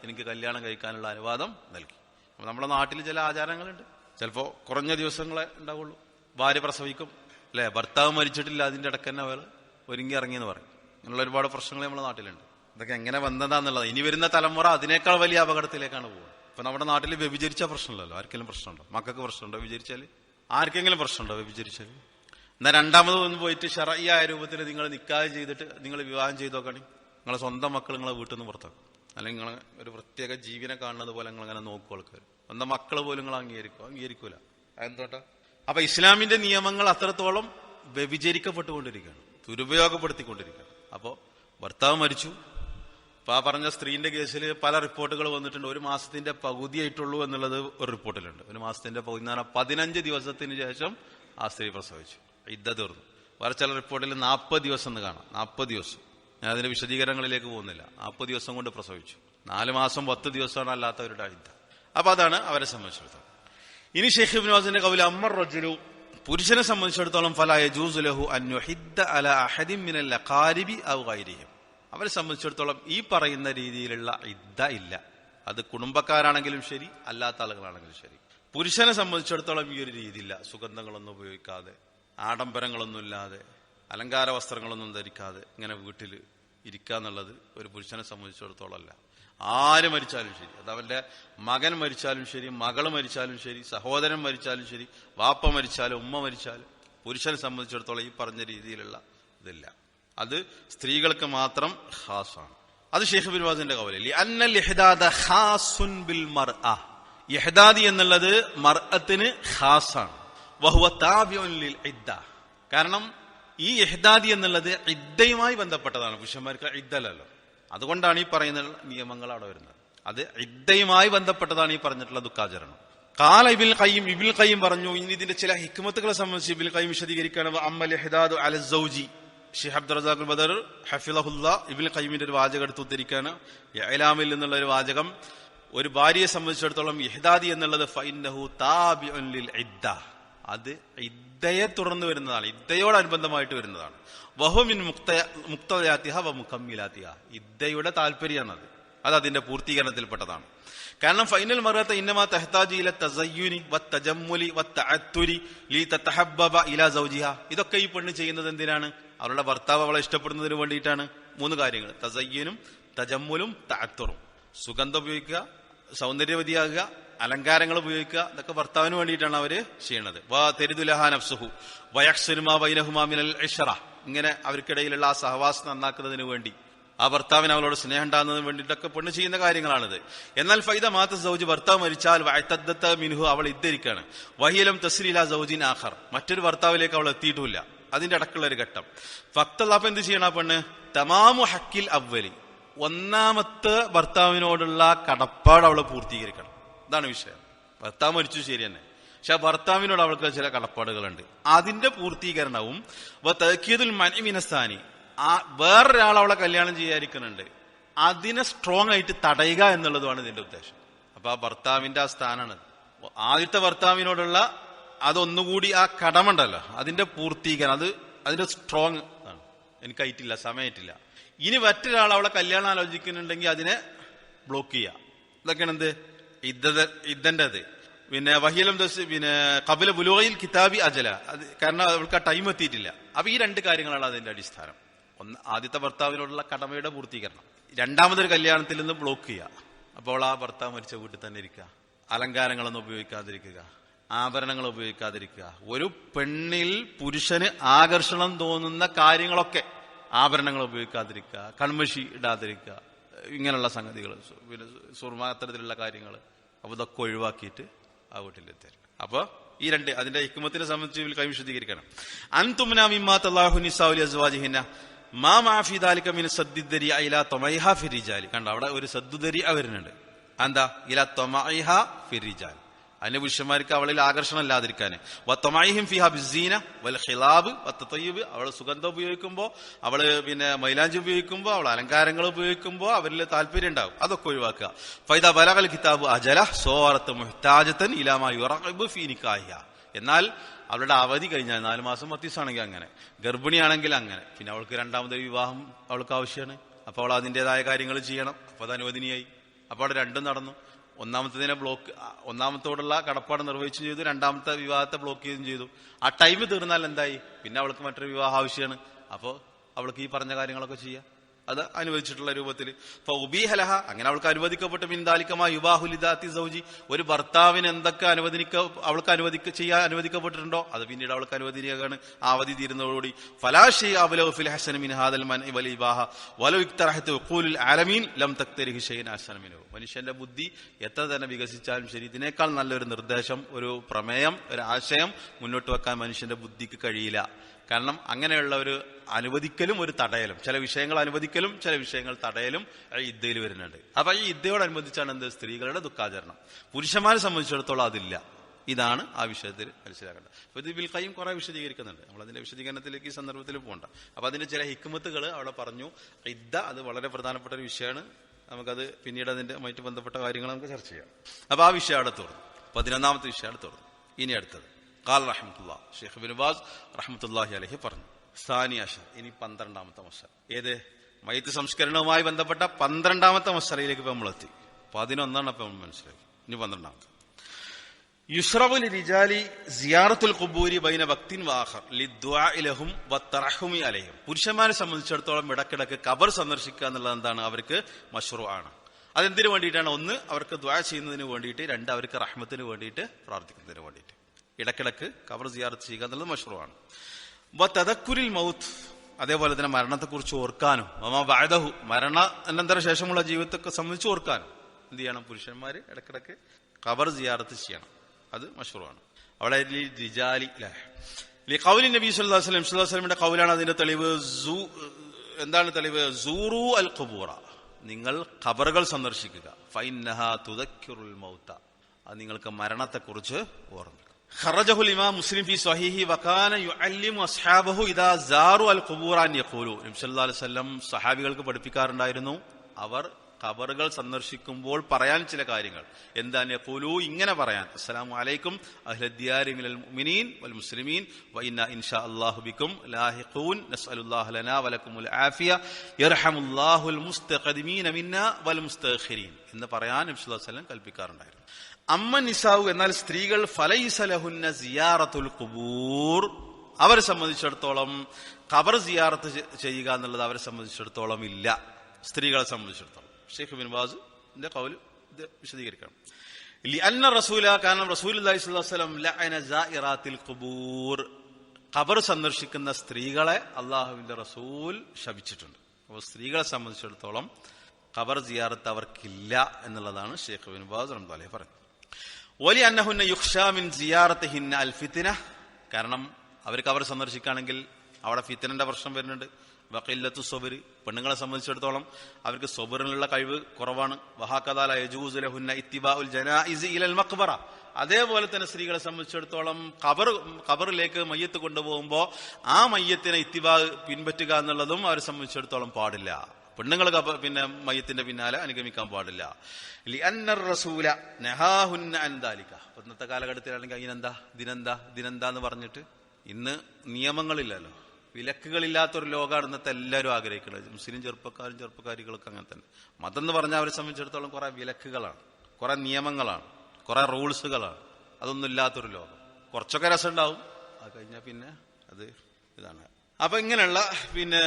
എനിക്ക് കല്യാണം കഴിക്കാനുള്ള അനുവാദം നൽകി. നമ്മുടെ നാട്ടിൽ ചില ആചാരങ്ങളുണ്ട്. ചിലപ്പോ കുറഞ്ഞ ദിവസങ്ങളെ ഉണ്ടാവുള്ളൂ. ഭാര്യ പ്രസവിക്കും. അല്ലെ? ഭർത്താവ് മരിച്ചിട്ടില്ല. അതിന്റെ ഇടയ്ക്ക് തന്നെ അവൾ ഒരുങ്ങി ഇറങ്ങി എന്ന് പറയും. അങ്ങനെയുള്ള ഒരുപാട് പ്രശ്നങ്ങൾ നമ്മുടെ നാട്ടിലുണ്ട്. ഇതൊക്കെ എങ്ങനെ വന്നതാന്നുള്ളത്. ഇനി വരുന്ന തലമുറ അതിനേക്കാൾ വലിയ അപകടത്തിലേക്കാണ് പോകുന്നത് ഇപ്പൊ നമ്മുടെ നാട്ടിൽ വ്യഭിചരിച്ച പ്രശ്നമില്ലല്ലോ. ആർക്കെങ്കിലും പ്രശ്നമുണ്ടോ? മക്കൾക്ക് പ്രശ്നമുണ്ടോ വിചരിച്ചാൽ ആർക്കെങ്കിലും പ്രശ്നമുണ്ടോ വ്യഭിചരിച്ചാൽ എന്നാൽ രണ്ടാമത് ഒന്ന് പോയിട്ട് ഷറയ്യായ രൂപത്തിൽ നിങ്ങൾ നിക്കാഹ് ചെയ്തിട്ട് നിങ്ങൾ വിവാഹം ചെയ്ത് നോക്കണേ നിങ്ങളെ സ്വന്തം മക്കൾ നിങ്ങളെ വീട്ടിൽ നിന്ന് പുറത്താക്കും. അല്ലെങ്കിൽ നിങ്ങൾ ഒരു പ്രത്യേക ജീവനെ കാണുന്നത് പോലെ നിങ്ങൾ അങ്ങനെ നോക്കും ആൾക്കാർ. സ്വന്തം മക്കൾ പോലും നിങ്ങൾ അംഗീകരിക്കും? അംഗീകരിക്കൂല. അതെന്തോട്ടാ? അപ്പൊ ഇസ്ലാമിന്റെ നിയമങ്ങൾ അത്രത്തോളം വ്യഭിചരിക്കപ്പെട്ടുകൊണ്ടിരിക്കുകയാണ്. ദുരുപയോഗപ്പെടുത്തിക്കൊണ്ടിരിക്കുകയാണ്. അപ്പോ ഭർത്താവ് മരിച്ചു. അപ്പൊ ആ പറഞ്ഞ സ്ത്രീന്റെ കേസിൽ പല റിപ്പോർട്ടുകൾ വന്നിട്ടുണ്ട്. ഒരു മാസത്തിന്റെ പകുതിയായിട്ടുള്ളൂ എന്നുള്ളത് ഒരു റിപ്പോർട്ടിലുണ്ട്. ഒരു മാസത്തിന്റെ പകുതി എന്ന് പറഞ്ഞാൽ പതിനഞ്ച് ദിവസത്തിന് ശേഷം ആ സ്ത്രീ പ്രസവിച്ചു. ഇദ്ദ തീർന്നു. വേറെ ചില റിപ്പോർട്ടിൽ നാൽപ്പത് ദിവസം എന്ന് കാണാം. നാൽപ്പത് ദിവസം. ഞാൻ അതിന്റെ വിശദീകരണങ്ങളിലേക്ക് പോകുന്നില്ല. നാൽപ്പത് ദിവസം കൊണ്ട് പ്രസവിച്ചു. നാല് മാസം പത്ത് ദിവസമാണ് അല്ലാത്തവരുടെ ഇദ്ദ അപ്പൊ അതാണ് അവരെ സംബന്ധിച്ചിടത്തോളം. ഇനി ഷെയ്ഖ് ബിനോസിന്റെ കവിൽ അമ്മർ റജുലു പുരുഷനെ സംബന്ധിച്ചിടത്തോളം ഫലായ ജൂസുലഹു അന്യുഹിദ്ദ അല അഹദിം മിനൽ അഖാരിബി ഔ ഗൈരിഹിം. അവരെ സംബന്ധിച്ചിടത്തോളം ഈ പറയുന്ന രീതിയിലുള്ള ഇദ്ദ ഇല്ല. അത് കുടുംബക്കാരാണെങ്കിലും ശരി അല്ലാത്ത ആളുകളാണെങ്കിലും ശരി. പുരുഷനെ സംബന്ധിച്ചിടത്തോളം ഈ ഒരു രീതിയില്ല. സുഗന്ധങ്ങളൊന്നും ഉപയോഗിക്കാതെ ആഡംബരങ്ങളൊന്നും ഇല്ലാതെ അലങ്കാര വസ്ത്രങ്ങളൊന്നും ധരിക്കാതെ ഇങ്ങനെ വീട്ടിൽ ഇരിക്കുക എന്നുള്ളത് ഒരു പുരുഷനെ സംബന്ധിച്ചിടത്തോളം അല്ല. ആര് മരിച്ചാലും ശരി അത് അവന്റെ മകൻ മരിച്ചാലും ശരി മകൾ മരിച്ചാലും ശരി സഹോദരൻ മരിച്ചാലും ശരി വാപ്പ മരിച്ചാലും ഉമ്മ മരിച്ചാലും പുരുഷനെ സംബന്ധിച്ചിടത്തോളം ഈ പറഞ്ഞ രീതിയിലുള്ള ഇതില്ല. അത് സ്ത്രീകൾക്ക് മാത്രം ഖാസാണ്. അത് ഷെയ്ഖ് ബിൻവാസിന്റെ വാസിന്റെ കവലി അന്നൽ ഇഹ്ദാദ ഖാസുൻ ബിൽ ഇഹ്ദാദി എന്നുള്ളത് മർഅത്തിന് ഖാസാണ്. വഹുവ ഇദ്ദ. കാരണം ഈ ഇഹ്ദാദി എന്നുള്ളത് ഇദ്ദയുമായി ബന്ധപ്പെട്ടതാണ്. പുരുഷന്മാർക്ക് ഇദ്ദലല്ലോ. അതുകൊണ്ടാണ് ഈ പറയുന്ന നിയമങ്ങൾ അവിടെ വരുന്നത്. അത് ഇദ്ദയുമായി ബന്ധപ്പെട്ടതാണ് ഈ പറഞ്ഞിട്ടുള്ള ദുഃഖാചരണം. കാല ഇബിൽ കയ്യും ഇബിൽ കയ്യും പറഞ്ഞു. ഇനി ഇതിന്റെ ചില ഹിക്മത്തുകളെ സംബന്ധിച്ച് ഇബിൽ കയ്യും വിശദീകരിക്കുകയാണ്. അമ്മൽ ഇഹ്ദാദു അല ഷിഹബ് റസാഖുൽ ബദർ ഹഫിലഹുല്ല ഇബിൻ ഖയ്മിന്റെ ഒരു വാചകം എടുത്ത് ഉദ്ധരിക്കാണ് ഇലാമിൽ നിന്നുള്ള ഒരു വാചകം ഒരു ഭാര്യയെ സംബന്ധിച്ചിടത്തോളം ഇഹ്ദാദി എന്നുള്ളത് ഫൈനഹു താബിഉൻ ലിൽ ഇദ്ദ. അത് ഇദ്ദയെ തുടർന്ന് വരുന്നതാണ് ഇദ്ദയോടനുബന്ധമായിട്ട് വരുന്നതാണ്. വഹുമിൻ മുക്ത മുക്തയാത്തിഹ വ മുഖമ്മിലാത്തിഹ ഇദ്ദയുടെ താല്പര്യമാണത് അത് അതിന്റെ പൂർത്തീകരണത്തിൽപ്പെട്ടതാണ്. കാരണം ഫൈനൽ മറുത്ത ഇന്നമാ തഹ്താജി ഇല തസയ്യുനി വ തജമ്മുലി വ തഅത്തുരി തഹബ്ബബ ഇല സൗജിഹ. ഇതൊക്കെ ഈ പെണ്ണ് ചെയ്യുന്നത് എന്തിനാണ്? അവളുടെ ഭർത്താവ് അവളെ ഇഷ്ടപ്പെടുന്നതിന് വേണ്ടിയിട്ടാണ് മൂന്ന് കാര്യങ്ങൾ. തസയ്യനും തജമ്മുലും താത്തറും സുഗന്ധം ഉപയോഗിക്കുക സൗന്ദര്യവതിയാകുക അലങ്കാരങ്ങൾ ഉപയോഗിക്കുക ഇതൊക്കെ ഭർത്താവിന് വേണ്ടിയിട്ടാണ് അവർ ചെയ്യണത്. വാ തെരുദുലഹാ നഫ്സുഹു വയക്സുരുമാ വൈനഹുമാ മിനൽ ഇഷറ. ഇങ്ങനെ അവർക്കിടയിലുള്ള ആ സഹവാസം നന്നാക്കുന്നതിന് വേണ്ടി ആ ഭർത്താവിന് അവളോട് സ്നേഹം ഉണ്ടാകുന്നതിന് വേണ്ടിയിട്ടൊക്കെ പെണ്ണ് ചെയ്യുന്ന കാര്യങ്ങളാണിത്. എന്നാൽ ഫൈദ മാത്ത സൗജ് ഭർത്താവ് മരിച്ചാൽ വഴത്തദ്ദത്ത മിനുഹു അവൾ ഇദ്ധരിക്കാണ് വഹിയലം തസ്ലീല സൗജിൻ ആഖർ. മറ്റൊരു ഭർത്താവിലേക്ക് അവൾ എത്തിയിട്ടുമില്ല. അതിന്റെ അടക്കുള്ള ഒരു ഘട്ടം. ഫക്തല്ലാപ്പ് എന്ത് ചെയ്യണം ആ പെണ്ണ്? തമാമു ഹക്കിൽ അവലി ഒന്നാമത്തെ ഭർത്താവിനോടുള്ള കടപ്പാട് അവളെ പൂർത്തീകരിക്കണം. ഇതാണ് വിഷയം. ഭർത്താവ് മരിച്ചു ശരി തന്നെ. പക്ഷെ ആ ഭർത്താവിനോട് അവൾക്ക് ചില കടപ്പാടുകളുണ്ട്. അതിന്റെ പൂർത്തീകരണവും തക്കീതുൽ മനിമിനസ്ഥാനി ആ വേറൊരാൾ അവളെ കല്യാണം ചെയ്യാതിരിക്കുന്നുണ്ട്. അതിനെ സ്ട്രോങ് ആയിട്ട് തടയുക എന്നുള്ളതുമാണ് ഇതിന്റെ ഉദ്ദേശം. അപ്പൊ ആ ഭർത്താവിന്റെ ആ സ്ഥാനാണ് ആദ്യത്തെ ഭർത്താവിനോടുള്ള അതൊന്നുകൂടി ആ കടമുണ്ടല്ലോ. അതിന്റെ പൂർത്തീകരണം അത് അതിന്റെ സ്ട്രോങ് ആണ്. എനിക്ക് ആയിട്ടില്ല സമയമായിട്ടില്ല ഇനി മറ്റൊരാൾ അവളെ കല്യാണം ആലോചിക്കുന്നുണ്ടെങ്കിൽ അതിനെ ബ്ലോക്ക് ചെയ്യുക ഇതൊക്കെയാണ് എന്ത്? ഇദ്ദ ഇദ്ദന്റെത്. പിന്നെ വഹീലം ദസ് പിന്നെ കപില ബുലോയിൽ കിതാബി അജല. അത് കാരണം അവൾക്ക് ആ ടൈം എത്തിയിട്ടില്ല. അപ്പൊ ഈ രണ്ട് കാര്യങ്ങളാണ് അതിന്റെ അടിസ്ഥാനം. ഒന്ന് ആദ്യത്തെ ഭർത്താവിനോടുള്ള കടമയുടെ പൂർത്തീകരണം. രണ്ടാമതൊരു കല്യാണത്തിൽ നിന്ന് ബ്ലോക്ക് ചെയ്യുക അപ്പോൾ ആ ഭർത്താവ് മരിച്ച വീട്ടിൽ തന്നെ ഇരിക്കുക. അലങ്കാരങ്ങളൊന്നും ഉപയോഗിക്കാതിരിക്കുക. ആഭരണങ്ങൾ ഉപയോഗിക്കാതിരിക്കുക. ഒരു പെണ്ണിൽ പുരുഷന് ആകർഷണം തോന്നുന്ന കാര്യങ്ങളൊക്കെ ആഭരണങ്ങൾ ഉപയോഗിക്കാതിരിക്കുക കൺമഷി ഇടാതിരിക്കുക ഇങ്ങനെയുള്ള സംഗതികൾ പിന്നെ സുർമ അത്തരത്തിലുള്ള കാര്യങ്ങൾ അപ്പൊ ഇതൊക്കെ ഒഴിവാക്കിയിട്ട് ആ വീട്ടിലെത്തി അപ്പൊ ഈ രണ്ട് അതിന്റെ ഹിക്കുമത്തിനെ സംബന്ധിച്ച് കൈ വിശദീകരിക്കണം. അൻതുംന മിമ്മാത്ത് അല്ലാഹു നിസാഉലി അസ്വാജിഹിന്ന മാ മാഫി ദാലിക ഇലാ കണ്ട അവിടെ ഒരു സദ്ദുദരി വരുന്നുണ്ട്. എന്താ? ഇലാ തമൈഹ ഫി റിജാൽ അതിന്റെ പുരുഷന്മാർക്ക് അവളിൽ ആകർഷണം ഇല്ലാതിരിക്കാൻ വത്തമായിഹിം ഫിഹ ബിസീന വൽ ഖിലാബ് വത്തയ്യബ് അവൾ സുഗന്ധം ഉപയോഗിക്കുമ്പോൾ അവൾ പിന്നെ മൈലാഞ്ചി ഉപയോഗിക്കുമ്പോൾ അവൾ അലങ്കാരങ്ങൾ ഉപയോഗിക്കുമ്പോൾ അവരിൽ താല്പര്യം ഉണ്ടാവും. അതൊക്കെ ഒഴിവാക്കുക. ഫൈദ ബലകൽ കിതാബ് അജല സോറത്ത് മുഹ്താജത്തൻ ഇലാമായി ഉറബ് ഫീനിക്കാഹിയ എന്നാൽ അവളുടെ അവധി കഴിഞ്ഞാൽ നാല് മാസം മത്തീസാണെങ്കിൽ അങ്ങനെ. ഗർഭിണിയാണെങ്കിൽ അങ്ങനെ. പിന്നെ അവൾക്ക് രണ്ടാമതൊരു വിവാഹം അവൾക്ക് ആവശ്യമാണ്. അപ്പോൾ അവൾ അതിന്റെതായ കാര്യങ്ങൾ ചെയ്യണം. അപ്പോൾ അത് അനുവദനീയായി. അപ്പോൾ അവിടെ രണ്ടും നടന്നു. ഒന്നാമത്തതിനെ ബ്ലോക്ക് ഒന്നാമത്തോടുള്ള കടപ്പാട് നിർവഹിച്ചു ചെയ്തു രണ്ടാമത്തെ വിവാഹത്തെ ബ്ലോക്ക് ചെയ്യുകയും ചെയ്തു. ആ ടൈം തീർന്നാൽ എന്തായി? പിന്നെ അവൾക്ക് മറ്റൊരു വിവാഹം ആവശ്യമാണ് അപ്പോൾ അവൾക്ക് ഈ പറഞ്ഞ കാര്യങ്ങളൊക്കെ ചെയ്യാം. അത് അനുവദിച്ചിട്ടുള്ള രൂപത്തിൽ. ഫൗബിഹലഹ അങ്ങനെ അവൾക്ക് അനുവദിക്കപ്പെട്ട. മിന്താലിക്കമായ യുബാഹുലിദാത്തി സൗജി. ഒരു ഭർത്താവിന് എന്തൊക്കെ അനുവദിക്ക അവൾക്ക് അനുവദിക്ക ചെയ്യാൻ അനുവദിക്കപ്പെട്ടിട്ടുണ്ടോ? അത് പിന്നീട് അവൾക്ക് ആ അവധി തീരുന്നതോടുകൂടി. ഫലാഷി അവലോ ഫിൽ ഹസൻ മിൻ ഹാദൽ മൻ വൽ ഇബാഹ. വലോ ഇക്തറഹത്ത് ഉഖൂലുൽ ആലമീൻ ലം തക്തരിഹി ഷൈൻ ഹസനമിനോ മനുഷ്യന്റെ ബുദ്ധി എത്ര തന്നെ വികസിച്ചാലും ശരി ഇതിനേക്കാൾ നല്ലൊരു നിർദ്ദേശം ഒരു പ്രമേയം ഒരു ആശയം മുന്നോട്ട് വെക്കാൻ മനുഷ്യന്റെ ബുദ്ധിക്ക് കഴിയില്ല. കാരണം അങ്ങനെയുള്ള ഒരു അനുവദിക്കലും ഒരു തടയലും. ചില വിഷയങ്ങൾ അനുവദിക്കലും ചില വിഷയങ്ങൾ തടയലും ഇദ്ദയിൽ വരുന്നുണ്ട്. അപ്പൊ ഈ ഇദ്ദയോടനുബന്ധിച്ചാണ് എന്ത്? സ്ത്രീകളുടെ ദുഃഖാചരണം. പുരുഷന്മാരെ സംബന്ധിച്ചിടത്തോളം അതില്ല. ഇതാണ് ആ വിഷയത്തിൽ മനസ്സിലാക്കേണ്ടത്. അപ്പൊ ഇത് വിൽക്കയും കുറെ വിശദീകരിക്കുന്നുണ്ട്. നമ്മൾ അതിന്റെ വിശദീകരണത്തിലേക്ക് ഈ സന്ദർഭത്തിൽ പോകണ്ട അപ്പൊ അതിന്റെ ചില ഹിക്കുമത്തുകൾ അവിടെ പറഞ്ഞു. ഇദ്ദ അത് വളരെ പ്രധാനപ്പെട്ട ഒരു വിഷയമാണ്. നമുക്കത് പിന്നീട് അതിന്റെ മറ്റു ബന്ധപ്പെട്ട കാര്യങ്ങൾ നമുക്ക് ചർച്ച ചെയ്യാം. അപ്പൊ ആ വിഷയം അവിടെ തുറന്നു. പതിനൊന്നാമത്തെ വിഷയം അവിടെ തുറന്നു. ഇനി അടുത്തത്. കാൽ റഹ്മത്തുള്ള ഷെയ്ഖ് ബിൻബാസ് റഹ്മത്തുല്ലാഹി അലഹി പറഞ്ഞു. സാനി അഷർ ഇനി പന്ത്രണ്ടാമത്തെ മസല ഏത്? മയത്ത് സംസ്കരണവുമായി ബന്ധപ്പെട്ട പന്ത്രണ്ടാമത്തെ മസലയിലേക്ക് ഇപ്പൊ നമ്മളെത്തി പതിനൊന്നാണ് അപ്പൊ നമ്മൾ മനസ്സിലാക്കി. ഇനി പന്ത്രണ്ടാമത്തെ. യുസ്രവുൽ റിജാലി സിയാറത്തുൽ ഖുബൂരി ബൈന ഭക്തിൻ വാഹർ ലിദ്വാഇലഹും വത്തറഹുമി അലഹും. പുരുഷന്മാരെ സംബന്ധിച്ചിടത്തോളം ഇടക്കിടക്ക് കബർ സന്ദർശിക്കുക എന്നുള്ളത് എന്താണ്? അവർക്ക് മഷ്റൂ ആണ്. അതെന്തിനു വേണ്ടിയിട്ടാണ്? ഒന്ന് അവർക്ക് ദ്വാ ചെയ്യുന്നതിന് വേണ്ടിയിട്ട് രണ്ട് അവർക്ക് റഹ്മത്തിന് വേണ്ടിയിട്ട് പ്രാർത്ഥിക്കുന്നതിന് വേണ്ടിയിട്ട്. ഇടക്കിടക്ക് കബർ സിയാറത്ത് ചെയ്യുക എന്നുള്ളത് മഷറുമാണ് തദക്കുരിൽ മൗത്ത് അതേപോലെ തന്നെ മരണത്തെക്കുറിച്ച് ഓർക്കാനും മമ വായതഹു മരണ അനന്തര ശേഷമുള്ള ജീവിതത്തെ സംബന്ധിച്ച് ഓർക്കാനും എന്ത് ചെയ്യണം പുരുഷന്മാർ ഇടക്കിടക്ക് ഖബർ സിയാറത്ത് ചെയ്യണം. അത് മഷൂറാണ് അവിടെ റിജാലി കൗലി നബി വസല്ലം വസല്ലമയുടെ കൗലാണ് അതിന്റെ തെളിവ് എന്താണ് തെളിവ്? സൂറു അൽ ഖബൂറ. നിങ്ങൾ ഖബറുകൾ സന്ദർശിക്കുക. ഫൈൻ നഹ തുതക്കുറുൽ മൗത്ത. അത് നിങ്ങൾക്ക് മരണത്തെക്കുറിച്ച് ഓർമ്മിക്കും خرجه الإمام مسلم في صحيحه وكان يعلم أصحابه إذا زاروا القبور أن يقولوا നബി സല്ലല്ലാഹു അലൈഹി വസല്ലം സഹാബികൾക്ക് പഠിപ്പിക്കാറുണ്ടായിരുന്നു അവർ ഖബറുകൾ സന്ദർശിക്കുമ്പോൾ പറയാൻ ചില കാര്യങ്ങൾ എന്താണ് യഖൂലു ഇങ്ങനെ പറയാൻ അസ്സലാമു അലൈക്കും അഹ്ലദ്ദിയാരി മിനൽ മുഅ്മിനീൻ വൽ മുസ്ലിമീൻ വ ഇന്ന ഇൻഷാ അല്ലാഹു ബിക്കും ലാഹിഖൂൻ നസ്അലുല്ലാഹ ലനാ വലക്കുമുൽ ആഫിയ യർഹമുല്ലാഹുൽ മുസ്തഖദിമീന മിന്ന വൽ മുസ്തഖിരീൻ എന്ന് പറയാൻ നബി സല്ലല്ലാഹു അലൈഹി വസല്ലം കൽപ്പിക്കാറുണ്ടായിരുന്നു അമ്മ നിസാവു എന്നാൽ സ്ത്രീകൾ ഫലൈസലഹുന്ന സിയാറത്തുൽ കുബൂർ അവരെ സംബന്ധിച്ചിടത്തോളം ഖബർ സിയാറത്ത് ചെയ്യുക എന്നുള്ളത് അവരെ സംബന്ധിച്ചിടത്തോളം ഇല്ല. സ്ത്രീകളെ സംബന്ധിച്ചിടത്തോളം. ഷെയ്ഖ് ബിൻ ബാസ് കൗൽ ഇത് വിശദീകരിക്കണം. അന്ന റസൂല കാരണം റസൂൽ ഖുബൂർ. ഖബർ സന്ദർശിക്കുന്ന സ്ത്രീകളെ അള്ളാഹുവിന്റെ റസൂൽ ശപിച്ചിട്ടുണ്ട്. അപ്പോൾ സ്ത്രീകളെ സംബന്ധിച്ചിടത്തോളം ഖബർ ജിയാറത്ത് അവർക്കില്ല എന്നുള്ളതാണ് ഷെയ്ഖ് ബിൻ ബാസ് റഹ്മത്തുള്ളാഹി പറഞ്ഞത് വലിയ അന്നഹുന്ന യുക്ഷാമിൻ സിയാറത്ത് ഹിന്ന അൽ ഫിത്തിന കാരണം അവർക്ക് അവർ സന്ദർശിക്കുകയാണെങ്കിൽ അവിടെ ഫിത്തിനന്റെ പ്രശ്നം വരുന്നുണ്ട്. വക്കയില്ലത്തു സൊബിര് പെണ്ണുങ്ങളെ സംബന്ധിച്ചിടത്തോളം അവർക്ക് സൊബിറിനുള്ള കഴിവ് കുറവാണ്. ഉൽ ജനാഇസ് ഇലൽ മക്ബറ. അതേപോലെ തന്നെ സ്ത്രീകളെ സംബന്ധിച്ചിടത്തോളം കബർ കബറിലേക്ക് മയ്യത്ത് കൊണ്ടുപോകുമ്പോൾ ആ മയ്യത്തിനെ ഇത്തിബാ പിൻപറ്റുക എന്നുള്ളതും അവരെ സംബന്ധിച്ചിടത്തോളം പാടില്ല. പെണ്ണുങ്ങൾ പിന്നെ മയ്യത്തിന്റെ പിന്നാലെ അനുഗമിക്കാൻ പാടില്ല. റസൂല ഇന്നത്തെ കാലഘട്ടത്തിലാണെങ്കിൽ അതിനെന്താ? ദിനന്താ ദിനന്താ എന്ന് പറഞ്ഞിട്ട് ഇന്ന് നിയമങ്ങളില്ലല്ലോ. വിലക്കുകളില്ലാത്തൊരു ലോകമാണ് ഇന്നത്തെ എല്ലാവരും ആഗ്രഹിക്കുന്നത്. മുസ്ലിം ചെറുപ്പക്കാരും ചെറുപ്പക്കാരികളൊക്കെ അങ്ങനെ തന്നെ. മതം എന്ന് പറഞ്ഞാൽ അവരെ സംബന്ധിച്ചിടത്തോളം കുറെ വിലക്കുകളാണ്. കുറെ നിയമങ്ങളാണ്. കുറെ റൂൾസുകളാണ്. അതൊന്നും ഇല്ലാത്തൊരു ലോകം. കുറച്ചൊക്കെ രസമുണ്ടാവും. അത് കഴിഞ്ഞാൽ പിന്നെ അത് ഇതാണ്. അപ്പൊ ഇങ്ങനെയുള്ള പിന്നെ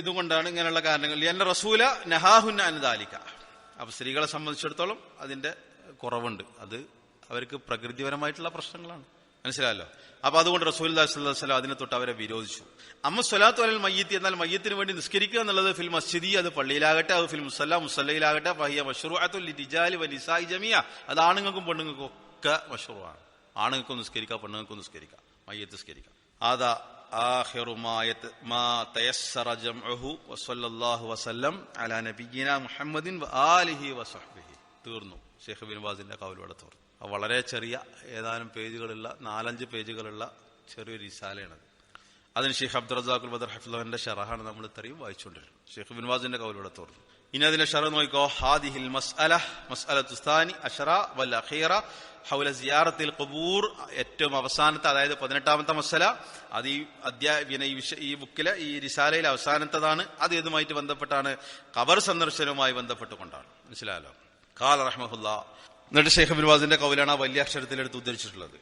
ഇതുകൊണ്ടാണ് ഇങ്ങനെയുള്ള കാരണങ്ങൾ. എന്റെ റസൂല നഹാഹുന്ന അനുദാലിക്ക അപ്പൊ സ്ത്രീകളെ സംബന്ധിച്ചിടത്തോളം അതിന്റെ കുറവുണ്ട്. അത് അവർക്ക് പ്രകൃതിപരമായിട്ടുള്ള പ്രശ്നങ്ങളാണ്. മനസ്സിലായല്ലോ? അപ്പൊ അതുകൊണ്ട് റസൂൽ വസ്ലം അതിനെ തൊട്ട് അവരെ വിരോധിച്ചു. അമ്മ സ്വലാത്തു അലൽ മയ്യത്തി എന്നാൽ മയ്യത്തിന് വേണ്ടി നിസ്കരിക്കുക എന്നുള്ളത് ഫിൽ മസ്ജിദി അത് പള്ളിയിലാകട്ടെ അത് ഫിൽ മുസല്ല മുസല്ലയിലാകട്ടെ ഫഹിയ മഷ്റൂഅത്തുൽ വനിസായി ജമിയ അത് ആണുങ്ങൾക്കും പെണ്ണുങ്ങൾക്കും ഒക്കെ മഷറുവാണ്. ആണുങ്ങൾക്കും നിസ്കരിക്കാം പെണ്ണുങ്ങൾക്കും നിസ്കരിക്കാം മയ്യത്ത് നിസ്കരിക്കാം അതാ آخر ما يت... ما تيسر جمعه وصلى الله وسلم على نبينا محمد وآله وصحبه തീർന്നു ഷെയ്ഖ് ബിൻ ബാസിന്റെ കൗലോടെ തീർന്നു അത് വളരെ ചെറിയ ഏതാനും പേജുകളുള്ള നാലഞ്ച് പേജുകളുള്ള ചെറിയൊരു റിസാലയാണത് അതിന് ഷെയ്ഖ് അബ്ദുറസാഖുൽ ബദർ ഹഫിള്ളന്റെ ഷറഹാണ് നമ്മൾ ഇത്രയും വായിച്ചുകൊണ്ടിരുന്നത് ഷെയ്ഖ് ബിൻവാസിന്റെ കൗലൂടെ തുറന്നു ഇനി അതിന്റെ ഷറ നോക്കിക്കോ ഹാദിഹിൽ മസ്അല മസ്അല തുസ്താനി അഷറ വൽ അഖീറ. ഹൗല സിയാറത്തിൽ ഖബൂർ ഏറ്റവും അവസാനത്തെ അതായത് പതിനെട്ടാമത്തെ മസല അത് ഈ അധ്യായ ഈ വിഷ ഈ ബുക്കിലെ ഈ റിസാലയിൽ അവസാനത്തതാണ്. അത് ഇതുമായിട്ട് ബന്ധപ്പെട്ടാണ്. ഖബർ സന്ദർശനവുമായി ബന്ധപ്പെട്ടുകൊണ്ടാണ്. മനസ്സിലായല്ലോ? ഖാൽ റഹ്മഹുല്ല. എന്നിട്ട് ഷെയ്ഖ് ബിൻവാസിന്റെ കൗലാണ് ആ വലിയ അക്ഷരത്തിലെടുത്ത് ഉദ്ധരിച്ചിട്ടുള്ളത്.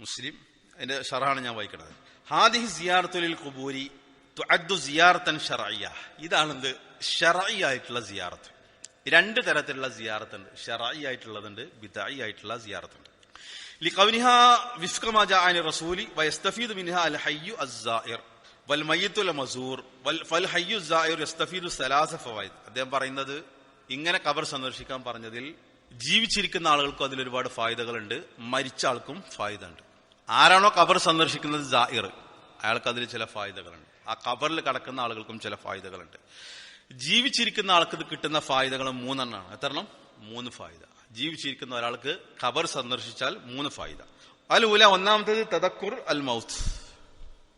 മുസ്ലിം അതിന്റെ ഷറാണ് ഞാൻ വായിക്കുന്നത് ഹാദിഹി സിയാറത്തുലിൽ ഖുബൂരി തുഅദ്ദു ഇതാണെന്ത്? ഷറഈ ആയിട്ടുള്ള സിയാറത്ത് രണ്ട് തരത്തിലുള്ള സിയാറത്ത് ഉണ്ട് ഷറഈ ആയിട്ടുള്ളതുണ്ട് ബിദായി ആയിട്ടുള്ള സിയാറത്തുണ്ട് لقونها وفق ما جاء عن الرسول ويستفيد منها الحي الزائر والميت المزور وال- فالحي الزائر يستفيد ثلاث فوائد അദ്ദേഹം പറയുന്നത് ഇങ്ങനെ കബർ സന്ദർശിക്കാൻ പറഞ്ഞതിൽ ജീവിച്ചിരിക്കുന്ന ആളുകൾക്കും അതിൽ ഒരുപാട് ഫായുതകളുണ്ട് മരിച്ച ആൾക്കും ഫായുത ഉണ്ട് ആരാണോ കബർ സന്ദർശിക്കുന്നത് ജായിർ അയാൾക്ക് അതിൽ ചില ഫായുതകളുണ്ട് ആ കബറിൽ കിടക്കുന്ന ആളുകൾക്കും ചില ഫായുതകളുണ്ട് ജീവിച്ചിരിക്കുന്ന ആൾക്ക് കിട്ടുന്ന ഫായുതകൾ മൂന്നെണ്ണമാണ് എത്രണം മൂന്ന് ഫായുത ജീവിച്ചിരിക്കുന്ന ഒരാൾക്ക് ഖബർ സന്ദർശിച്ചാൽ മൂന്ന് ഫായുത അലൂല ഒന്നാമത്തേത് തദക്കുർ അൽ മൗത്ത്.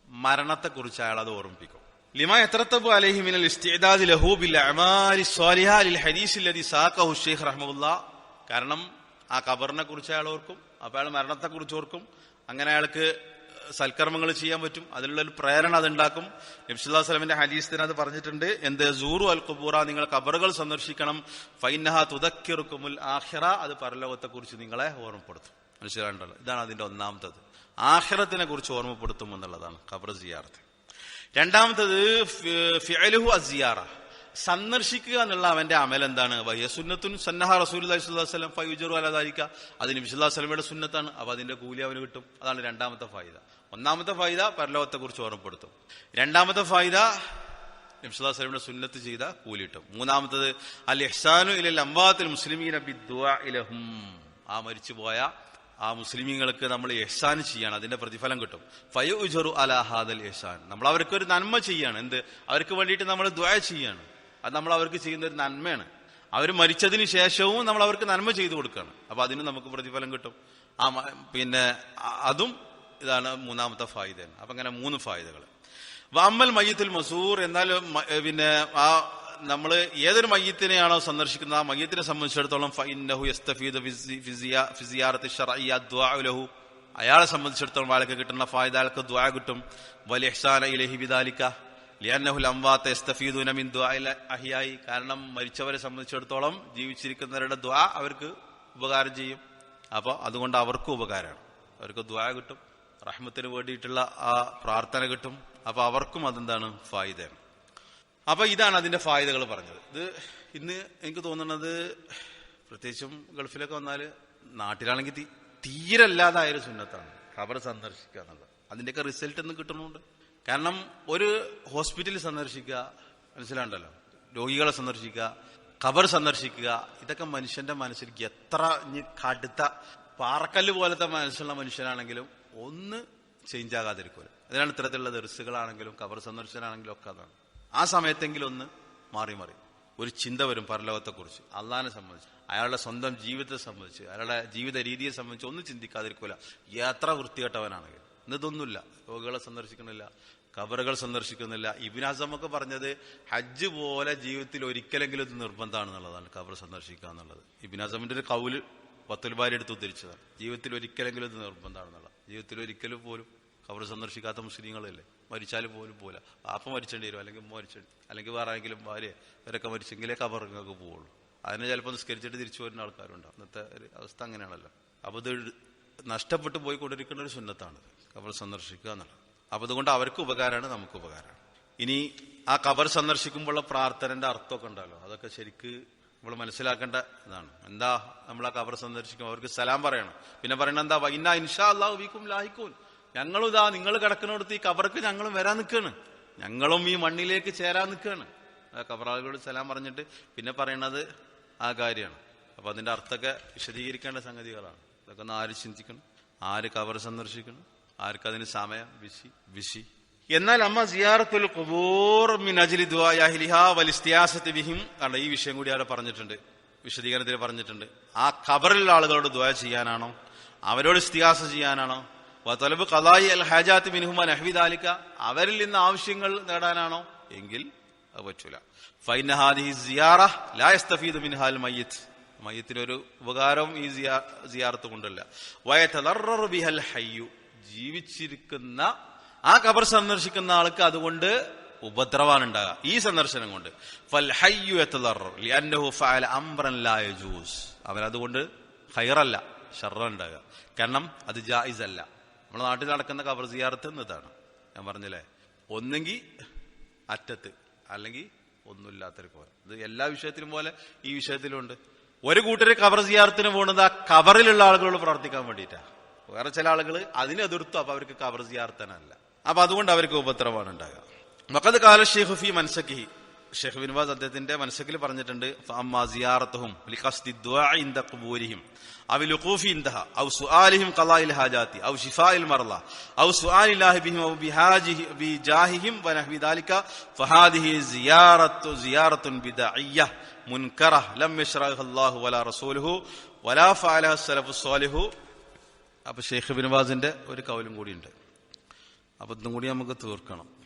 മരണത്തെക്കുറിച്ച് അയാൾ അത് ഓർമ്മിപ്പിക്കും. ലിമ എത്രത്തബു അലൈഹി മിനൽ ഇസ്തിദാദ് ലഹൂബിൽ സ്വാലിഹ ലിൽ ഹദീസ് റഹ്മത്തുള്ള കാരണം ആ ഖബറിനെ കുറിച്ച് അയാൾ ഓർക്കും അപ്പോൾ അയാൾ മരണത്തെക്കുറിച്ച് ഓർക്കും. അങ്ങനെ അയാൾക്ക് സൽക്കർമ്മങ്ങൾ ചെയ്യാൻ പറ്റും. അതിനുള്ള ഒരു പ്രേരണ അതുണ്ടാക്കും. നബ്സുല്ലാ സ്വലമിന്റെ ഹദീസിന് അത് പറഞ്ഞിട്ടുണ്ട് എന്ത്? സൂറു അൽ കുബൂറ നിങ്ങൾ കബറുകൾ സന്ദർശിക്കണം. ഫൈനഹ തുതക്കിറുക്കുമുൽ ആഹിറ അത് പരലോകത്തെ കുറിച്ച് നിങ്ങളെ ഓർമ്മപ്പെടുത്തും. മനസ്സിലാണ്ടല്ലോ ഇതാണ് അതിന്റെ ഒന്നാമത്തത്. ആഹിറത്തിനെ കുറിച്ച് ഓർമ്മപ്പെടുത്തും എന്നുള്ളതാണ് ഖബർ സിയാറത്ത്. രണ്ടാമത്തത് ഫിഅലുഹു അസിയാറ സന്ദർശിക്കുക എന്നുള്ള അവന്റെ അമൽ എന്താണ്? വയ്യസുന്നത്തുൻ സന്നഹ റസൂൽ വസ്ലം ഫൈജറു അലാതാരിക്ക അതിന് വിശുല്ലാ സ്വലമയുടെ സുന്നത്താണ്. അപ്പൊ അതിന്റെ കൂലി അവന് കിട്ടും. അതാണ് രണ്ടാമത്തെ ഫായിദ. ഒന്നാമത്തെ ഫായിദ പരലോകത്തെക്കുറിച്ച് ഓർമ്മപ്പെടുത്തും. രണ്ടാമത്തെ ഫായിദ നബ്സുല്ലാ സ്വലമിയുടെ സുന്നത്ത് ചെയ്ത കൂലിട്ടും മൂന്നാമത്തത് അൽ ഇഹ്സാനു ഇലൽ അംബാത്തിൽ മുസ്ലിമീന ഇലഹും. ആ മരിച്ചുപോയ ആ മുസ്ലിമീങ്ങൾക്ക് നമ്മൾ എഹ്സാൻ ചെയ്യാണ് അതിന്റെ പ്രതിഫലം കിട്ടും. ഫയുജറു അല ഹാദൽ എഹ്സാൻ നമ്മൾ അവർക്ക് ഒരു നന്മ ചെയ്യാണ്. എന്ത്? അവർക്ക് വേണ്ടിയിട്ട് നമ്മൾ ദ്വയ ചെയ്യാണ്. അത് നമ്മൾ അവർക്ക് ചെയ്യുന്ന ഒരു നന്മയാണ്. അവർ മരിച്ചതിന് ശേഷവും നമ്മൾ അവർക്ക് നന്മ ചെയ്തു കൊടുക്കുകയാണ്. അപ്പൊ അതിന് നമുക്ക് പ്രതിഫലം കിട്ടും. ആ പിന്നെ അതും ഇതാണ് മൂന്നാമത്തെ ഫായിദ അപ്പൊ അങ്ങനെ മൂന്ന് ഫായിദകൾ വാമ്മൽ മയ്യത്തിൽ മസൂർ എന്നാൽ പിന്നെ ആ നമ്മൾ ഏതൊരു മയ്യത്തിനെയാണോ സന്ദർശിക്കുന്നത് ആ മയ്യത്തിനെ സംബന്ധിച്ചിടത്തോളം അയാളെ സംബന്ധിച്ചിടത്തോളം അയാൾക്ക് കിട്ടുന്ന ഫായ്ദ അയാൾക്ക് ദ്വാ കിട്ടും. അഹിയായി. കാരണം മരിച്ചവരെ സംബന്ധിച്ചിടത്തോളം ജീവിച്ചിരിക്കുന്നവരുടെ ദ്വാ അവർക്ക് ഉപകാരം ചെയ്യും. അപ്പോൾ അതുകൊണ്ട് അവർക്കും ഉപകാരമാണ്. അവർക്ക് ദ്വാ കിട്ടും. റഹ്മത്തിന് വേണ്ടിയിട്ടുള്ള ആ പ്രാർത്ഥന കിട്ടും. അപ്പൊ അവർക്കും അതെന്താണ് ഫായിദയാണ് അപ്പൊ ഇതാണ് അതിന്റെ ഫായിദകൾ പറഞ്ഞത്. ഇത് ഇന്ന് എനിക്ക് തോന്നുന്നത് പ്രത്യേകിച്ചും ഗൾഫിലൊക്കെ വന്നാൽ നാട്ടിലാണെങ്കിൽ തീരല്ലാതായൊരു തീരെ സുന്നത്താണ്. ഖബർ സന്ദർശിക്കുക എന്നുള്ളത്. അതിന്റെയൊക്കെ റിസൾട്ട് ഒന്നും കിട്ടുന്നുണ്ട്. കാരണം ഒരു ഹോസ്പിറ്റലിൽ സന്ദർശിക്കുക മനസ്സിലാണ്ടല്ലോ? രോഗികളെ സന്ദർശിക്കുക ഖബർ സന്ദർശിക്കുക ഇതൊക്കെ മനുഷ്യന്റെ മനസ്സിലേക്ക് എത്ര കടുത്ത പാറക്കല്ല് പോലത്തെ മനസ്സുള്ള മനുഷ്യനാണെങ്കിലും ഒന്ന് ചേഞ്ച് ആകാതിരിക്കൂല അതിനാണ് ഇത്തരത്തിലുള്ള ദർസുകളാണെങ്കിലും കബർ സന്ദർശനാണെങ്കിലും ഒക്കെ അതാണ്. ആ സമയത്തെങ്കിലും ഒന്ന് മാറി മാറി. ഒരു ചിന്ത വരും പരലോകത്തെക്കുറിച്ച്. അള്ളഹാനെ സംബന്ധിച്ച് അയാളുടെ സ്വന്തം ജീവിതത്തെ സംബന്ധിച്ച് അയാളുടെ ജീവിത രീതിയെ സംബന്ധിച്ച് ഒന്നും ചിന്തിക്കാതിരിക്കൂല. എത്ര വൃത്തികെട്ടവനാണെങ്കിൽ ഇന്നിതൊന്നുമില്ല രോഗികളെ സന്ദർശിക്കണില്ല കബറുകൾ സന്ദർശിക്കുന്നില്ല. ഇബിനാസമൊക്കെ പറഞ്ഞത് ഹജ്ജ് പോലെ ജീവിതത്തിൽ ഒരിക്കലെങ്കിലും ഇത് നിർബന്ധമാണെന്നുള്ളതാണ് കബർ സന്ദർശിക്കുക എന്നുള്ളത്. ഇബിനാസമിന്റെ ഒരു കൗൽ പത്തുൽബാരി എടുത്ത് ഉദ്ധരിച്ചതാണ്. ജീവിതത്തിൽ ഒരിക്കലെങ്കിലും ഇത് നിർബന്ധമാണെന്നുള്ള ജീവിതത്തിൽ ഒരിക്കലും പോലും കവർ സന്ദർശിക്കാത്ത മുസ്ലിങ്ങളല്ലേ? മരിച്ചാൽ പോലും പോല. ആപ്പ മരിച്ചേണ്ടി വരും അല്ലെങ്കിൽ മരിച്ചേണ്ടി അല്ലെങ്കിൽ വേറെ ആരെങ്കിലും ഭാര്യ ഇവരൊക്കെ മരിച്ചെങ്കിലേ നിങ്ങൾക്ക് പോവുള്ളൂ. അതിനെ ചിലപ്പോൾ നിസ്കരിച്ചിട്ട് തിരിച്ചു വരുന്ന ആൾക്കാരുണ്ടാവും. ഇന്നത്തെ ഒരു അവസ്ഥ അങ്ങനെയാണല്ലോ. അപ്പൊ ഇത് നഷ്ടപ്പെട്ടു പോയിക്കൊണ്ടിരിക്കുന്ന ഒരു സുന്നത്താണ് കബർ സന്ദർശിക്കുക എന്നുള്ളത്. അപ്പൊ അതുകൊണ്ട് അവർക്ക് ഉപകാരമാണ് നമുക്ക് ഉപകാരമാണ്. ഇനി ആ കബർ സന്ദർശിക്കുമ്പോഴുള്ള പ്രാർത്ഥനന്റെ അർത്ഥമൊക്കെ ഉണ്ടല്ലോ. അതൊക്കെ ശരിക്ക് നമ്മൾ മനസ്സിലാക്കേണ്ട ഇതാണ്. എന്താ നമ്മളെ കബർ സന്ദർശിക്കും അവർക്ക് സലാം പറയണം. പിന്നെ പറയണ എന്താ? വൈന ഇൻഷാ അള്ളാഹു വീക്കും ലാഹിക്കൂൻ ഞങ്ങളും ഇതാ നിങ്ങൾ കിടക്കുന്നിടത്ത് ഈ കബർക്ക് ഞങ്ങളും വരാൻ നിൽക്കുകയാണ് ഞങ്ങളും ഈ മണ്ണിലേക്ക് ചേരാൻ നിൽക്കുകയാണ് കബറാളികളോട് സലാം പറഞ്ഞിട്ട് പിന്നെ പറയണത് ആ കാര്യമാണ്. അപ്പൊ അതിന്റെ അർത്ഥമൊക്കെ വിശദീകരിക്കേണ്ട സംഗതികളാണ്. ഇതൊക്കെ ഒന്ന് ആര് ചിന്തിക്കണം. ആര് കബർ സന്ദർശിക്കണം? ആർക്കതിന് സമയം? വിശി വിശി എന്നാൽ അമ്മ സിയാറത്തുൽ ഖുബൂർ മിൻ അജ്ലി ദുആ വിഹിം വൽ ഇസ്തിയാസത്തി ബിഹിം ഈ വിഷയം കൂടി അവിടെ പറഞ്ഞിട്ടുണ്ട്. വിശദീകരണത്തിൽ പറഞ്ഞിട്ടുണ്ട്. ആ ഖബറിലുള്ള ആളുകളോട് ദുആ ചെയ്യാനാണോ? അവരോട് ഇസ്തിയാസ ചെയ്യാനാണോ? വതലബ് കലായി അൽ ഹജാത്ത് നഹ്വി ദാലിക. അവരിൽ നിന്ന് ആവശ്യങ്ങൾ നേടാനാണോ? എങ്കിൽ അത് പറ്റൂല. ഫൈന ഹാദിഹി സിയാറ ലാ യസ്തഫീദു ഉപകാരവും ഈ സിയാ- സിയാറത്ത് കൊണ്ടല്ല. വയതദററു ബിഹൽ ജീവിച്ചിരിക്കുന്ന ആ ഖബർ സന്ദർശിക്കുന്ന ആൾക്ക് അതുകൊണ്ട് ഉപദ്രവാണ് ഉണ്ടാകുക ഈ സന്ദർശനം കൊണ്ട്. അവൻ അതുകൊണ്ട് ഹൈറല്ല ഷർറ ഉണ്ടാകുക കാരണം അത് ജായിസ് അല്ല നമ്മുടെ നാട്ടിൽ നടക്കുന്ന ഖബർ സിയാർത്ത് എന്നതാണ് ഞാൻ പറഞ്ഞില്ലേ? ഒന്നെങ്കിൽ അറ്റത്ത് അല്ലെങ്കിൽ ഒന്നുമില്ലാത്തൊരു കോലം ഇത് എല്ലാ വിഷയത്തിലും പോലെ ഈ വിഷയത്തിലുണ്ട് ഒരു കൂട്ടര് കബർ സിയാർത്തിന് പോകുന്നത് ആ കബറിലുള്ള ആളുകളോട് പ്രവർത്തിക്കാൻ വേണ്ടിയിട്ടാ. വേറെ ചില ആളുകൾ അതിനെ എതിർത്തു അപ്പൊ അവർക്ക് കബർ സിയാർത്തനല്ല അപ്പൊ അതുകൊണ്ട് അവർക്ക് ഉപദ്രവമാണ് ഉണ്ടാകുക മക്കത് കാല ഷെയ്ഖ് ഫി മനസ്സക്കി ഷെയ്ഖ് ബിൻവാസ് അദ്ദേഹത്തിന്റെ മനസ്സക്കിൽ പറഞ്ഞിട്ടുണ്ട് അപ്പൊ ഷെയ്ഖ് ബിൻവാസിന്റെ ഒരു കൗലും കൂടിയുണ്ട്. അപ്പൊ ഇതും കൂടി നമുക്ക് തീർക്കണം.